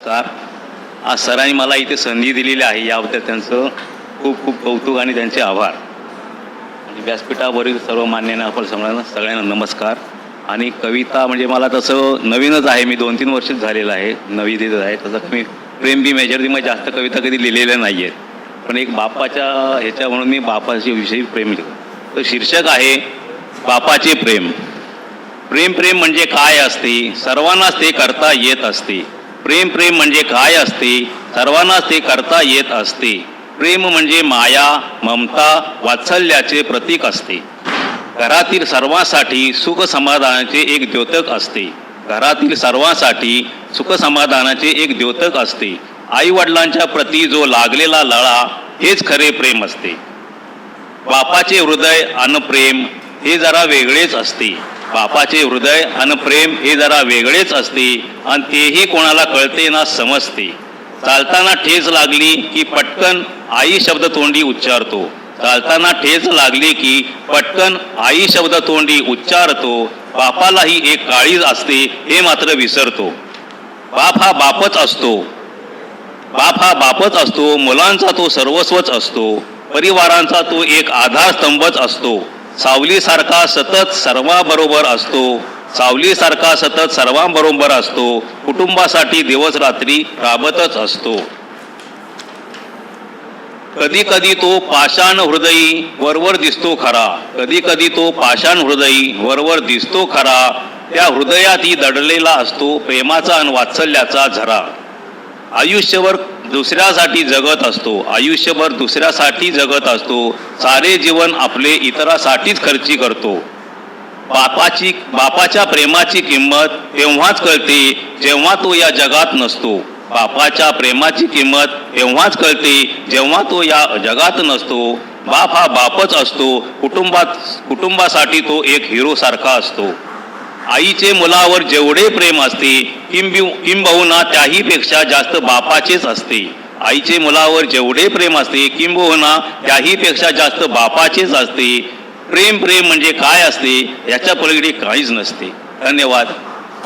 नमस्कार. आज सरांनी मला इथे संधी दिलेली आहे याबद्दल त्यांचं खूप खूप कौतुक आणि त्यांचे आभार. आणि व्यासपीठावरील सर्व मान्यांना आपण सगळ्यांना सगळ्यांना नमस्कार. आणि कविता म्हणजे मला तसं नवीनच आहे मी दोन तीन वर्षच झालेलं आहे नवी देत आहे. तसं मी प्रेम बी मेजर मी जास्त कविता कधी लिहिलेल्या नाही आहेत पण एक बापाच्या ह्याच्या म्हणून मी बापाच्या विषयी प्रेम लिहितो. तर शीर्षक आहे बापाचे प्रेम. प्रेम प्रेम म्हणजे काय असते? सर्वांनाच ते करता येत असते. प्रेम प्रेम म्हणजे काय असते? सर्वांनाच ते करता येत असते. प्रेम म्हणजे माया ममता वात्सल्याचे प्रतीक असते. घरातील सर्वांसाठी सुख समाधानाचे एक द्योतक असते. घरातील सर्वांसाठी सुख समाधानाचे एक द्योतक असते. आई वडिलांच्या प्रती जो लागलेला लळा हेच खरे प्रेम असते. बापाचे हृदय अन प्रेम हे जरा वेगळेच असते. बापाचे हृदय आणि प्रेम हे जरा वेगळेच असते आणि तेही कोणाला कळते ना समजते. चालताना ठेच लागली की पटकन आई शब्द तोंडी उच्चारतो. चालताना ठेच लागली की पटकन आई शब्द तोंडी उच्चारतो. बापालाही एक काळीज असते हे मात्र विसरतो. बाप हा बापच असतो. बाप हा बापच असतो. मुलांचा तो सर्वस्वच असतो. परिवारांचा तो एक आधारस्तंभच असतो. सावलीसारखा सतत सर्वांबरोबर असतो. सावलीसारखा सतत सर्वांबरोबर असतो. कुटुंबासाठी दिवस रात्री राबतच असतो. कधी कधी तो पाषाण हृदयी वरवर दिसतो खरा. कधी कधी तो पाषाण हृदयी वरवर दिसतो खरा. त्या हृदयातही दडलेला असतो प्रेमाचा आणि वात्सल्याचा झरा. आयुष्यभर दुसऱ्यासाठी जगत असतो. आयुष्यभर दुसऱ्यासाठी जगत असतो. सारे जीवन आपले इतरासाठीच खर्ची करतो. बापाची बापाच्या प्रेमाची किंमत तेव्हाच कळते जेव्हा तो या जगात नसतो. बापाच्या प्रेमाची किंमत तेव्हाच कळते जेव्हा तो या जगात नसतो. बाप हा बापच असतो. कुटुंबात कुटुंबासाठी तो एक हिरो सारखा असतो. आईचे मुलावर जेवढे प्रेम असते किंबि किंबहुना त्याहीपेक्षा जास्त बापाचेच असते. आईचे मुलावर जेवढे प्रेम असते किंबहुना त्याहीपेक्षा जास्त बापाचेच असते. प्रेम प्रेम म्हणजे काय असते याच्या पलीकडे काहीच नसते. धन्यवाद.